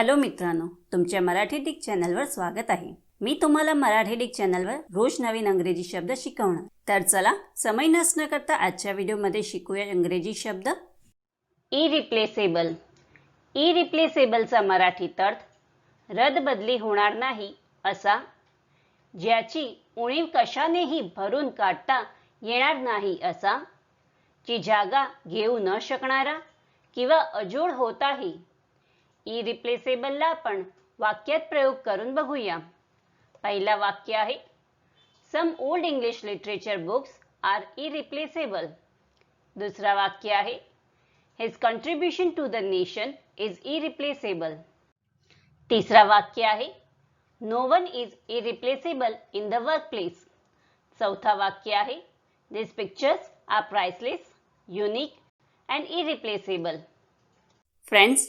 Hello मित्रांनो तुमच्या Marathi Dick चॅनलवर स्वागत आहे. मी तुम्हाला मराठी डिक चॅनलवर रोज नवीन अंग्रेजी शब्द शिकवणार. तर चला समय नसणं करता आजच्या व्हिडिओमध्ये शिकूया इंग्रजी शब्द. इरिप्लेसेबल इरिप्लेसेबलचा मराठीत अर्थ रदबदली होणार नाही असा. ज्याची उणीव कशानेही भरून काढता येणार नाही असा. ची जागा घेऊ न शकणारा किंवा अजोड होताही इरिप्लेसेबलला आपण वाक्यात प्रयोग करून बघूया. पहिला वाक्य आहे some old English literature books are irreplaceable दुसरा वाक्य आहे his contribution to the nation is irreplaceable तिसरा वाक्य आहे no one is irreplaceable in the work place चौथा वाक्य आहे this pictures are priceless unique and irreplaceable friends